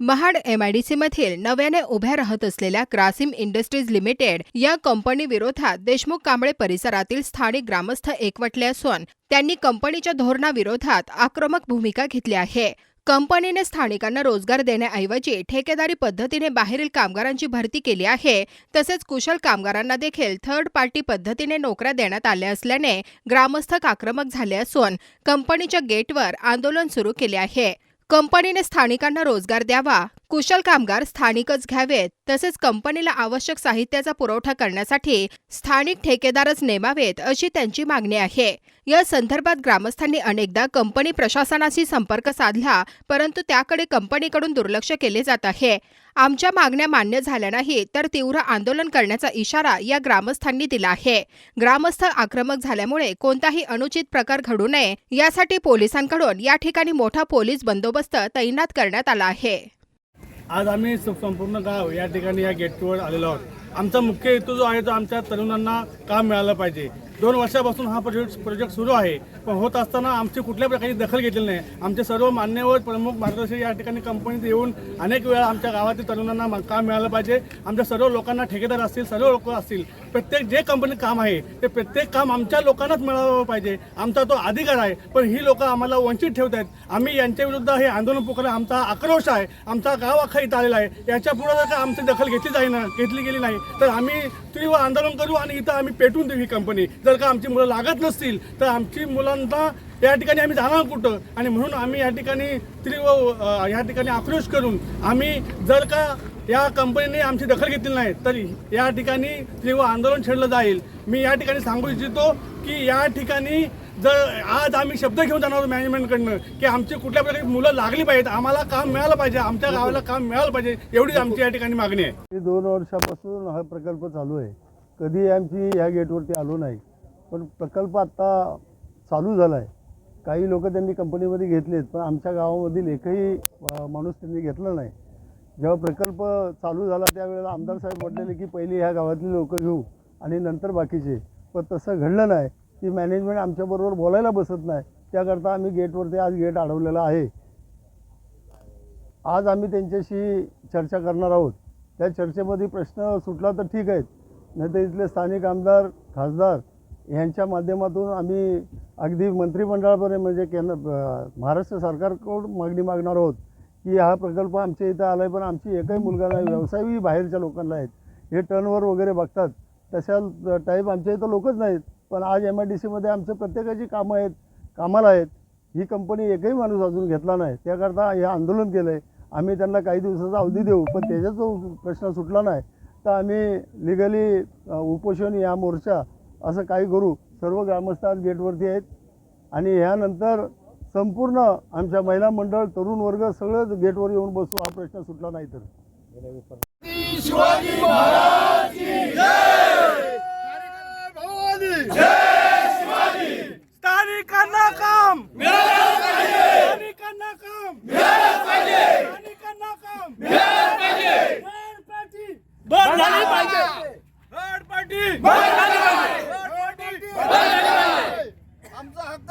महाड एमआयडीसीमधील नव्याने उभ्या राहत असलेल्या क्रासिम इंडस्ट्रीज लिमिटेड या कंपनी विरोधात देशमुख कांबळे परिसरातील स्थानिक ग्रामस्थ एकवटले असून त्यांनी कंपनीच्या धोरणाविरोधात आक्रमक भूमिका घेतली आहे. कंपनीने स्थानिकांना रोजगार देण्याऐवजी ठेकेदारी पद्धतीने बाहेरील कामगारांची भरती केली आहे तसेच कुशल कामगारांना देखील थर्ड पार्टी पद्धतीने नोकऱ्या देण्यात आल्या असल्याने ग्रामस्थ आक्रमक झाले असून कंपनीच्या गेटवर आंदोलन सुरू केले आहे. कंपनीने स्थानिकांना रोजगार द्यावा. कुशल कामगार स्थानिकच घ्यावेत तसेच कंपनीला आवश्यक साहित्याचा पुरवठा करण्यासाठी स्थानिक ठेकेदारच नेमावेत अशी त्यांची मागणी आहे. या संदर्भात ग्रामस्थांनी अनेकदा कंपनी प्रशासनाशी संपर्क साधला परंतु त्याकडे कंपनीकडून दुर्लक्ष केले जात आहे. आमच्या मागण्या मान्य झाल्या नाही तर तीव्र आंदोलन करण्याचा इशारा या ग्रामस्थांनी दिला आहे. ग्रामस्थ आक्रमक झाल्यामुळे कोणताही अनुचित प्रकार घडू नये यासाठी पोलिसांकडून या ठिकाणी मोठा पोलीस बंदोबस्त तैनात करण्यात आला आहे. आज आम्ही स- संपूर्ण गाव या ठिकाणी या गेटवर आलेलो आहोत. आमचा मुख्य हेतू जो आहे तो आमच्या तरुणांना काम मिळालं पाहिजे. दोन वर्षापासून हा प्रोजेक्ट प्रोजेक्ट सुरू आहे. पण होत असताना आमची कुठल्या प्रकारची दखल घेतलेली नाही. आमचे सर्व मान्यवर प्रमुख मार्गदर्शक या ठिकाणी कंपनीत येऊन अनेक वेळा आमच्या गावातील तरुणांना काम मिळालं पाहिजे. आमच्या सर्व लोकांना ठेकेदार असतील सर्व लोक असतील प्रत्येक जे कंपनीत काम आहे ते प्रत्येक काम आमच्या लोकांनाच मिळावं पाहिजे. आमचा तो अधिकार आहे पण ही लोक आम्हाला वंचित ठेवत आहेत. आम्ही यांच्या विरुद्ध हे आंदोलन पुकारलं. आमचा आक्रोश आहे आमचा गाव अख्खा इथं आलेला आहे. याच्यापुढे जर का आमची दखल घेतली जाईल ना घेतली गेली नाही तर आम्ही तीव्र आंदोलन करू आणि इथं आम्ही पेटून देऊ ही कंपनी जर का आमची मुलं लागत नसतील तर आमची मुलांना या ठिकाणी आम्ही जाणार कुठं? आणि म्हणून आम्ही या ठिकाणी तीव्र या ठिकाणी आक्रोश करून आम्ही जर का या कंपनीने आमची दखल घेतली नाही तर या ठिकाणी तीव्र आंदोलन छेडलं जाईल. मी या ठिकाणी सांगू इच्छितो की या ठिकाणी जर आज आम्ही शब्द घेऊन जाणार आहोत मॅनेजमेंटकडनं की आमची कुठल्या प्रकारे मुलं लागली पाहिजेत आम्हाला काम मिळालं पाहिजे आमच्या गावाला काम मिळालं पाहिजे एवढीच आमची या ठिकाणी मागणी आहे. दोन वर्षापासून हा प्रकल्प चालू आहे. कधी आमची ह्या गेटवरती आलो नाही. पण प्रकल्प आत्ता चालू झाला आहे काही लोक त्यांनी कंपनीमध्ये घेतलेत पण आमच्या गावामधील एकही माणूस त्यांनी घेतला नाही. जेव्हा प्रकल्प चालू झाला त्यावेळेला आमदार साहेब म्हटलेले की पहिले ह्या गावातली लोक घेऊ आणि नंतर बाकीचे. पण तसं घडलं नाही. ती मॅनेजमेंट आमच्याबरोबर बोलायला बसत नाही. त्याकरता आम्ही गेटवरती आज गेट अडवलेला आहे. आज आम्ही त्यांच्याशी चर्चा करणार आहोत. त्या चर्चेमध्ये प्रश्न सुटला तर ठीक आहेत. नाही तर इथले स्थानिक आमदार खासदार यांच्या माध्यमातून आम्ही अगदी मंत्रिमंडळापर्यंत म्हणजे केंद्र महाराष्ट्र सरकारकडून मागणी मागणार आहोत की हा प्रकल्प आमच्या इथं आला आहे पण आमची एकही मुलगा नाही व्यवसायही बाहेरच्या लोकांना आहेत. हे टर्नवर वगैरे बघतात. तशा टाईप आमच्या इथं लोकच नाहीत. पण आज एम आय डी सीमध्ये आमचं प्रत्येकाची कामं आहेत कामाला आहेत. ही कंपनी एकही माणूस अजून घेतला नाही. त्याकरता हे आंदोलन केलं आहे आम्ही त्यांना काही दिवसाचा अवधी देऊ पण त्याचा जो प्रश्न सुटला नाही तर आम्ही लिगली उपोषण या मोर्चा असं काही करू. सर्व ग्रामस्थ आज गेटवरती आहेत. आणि ह्यानंतर संपूर्ण आमच्या महिला मंडळ तरुण वर्ग सगळंच गेटवर येऊन बसू. हा प्रश्न सुटला नाही तर. काम स्थानिकांना काम स्थानिकांना काम थर्ड पार्टी बंद झाली पाहिजे थर्ड पार्टी बंद झाली पाहिजे थर्ड पार्टी आमचा हक्क आमचा हक्क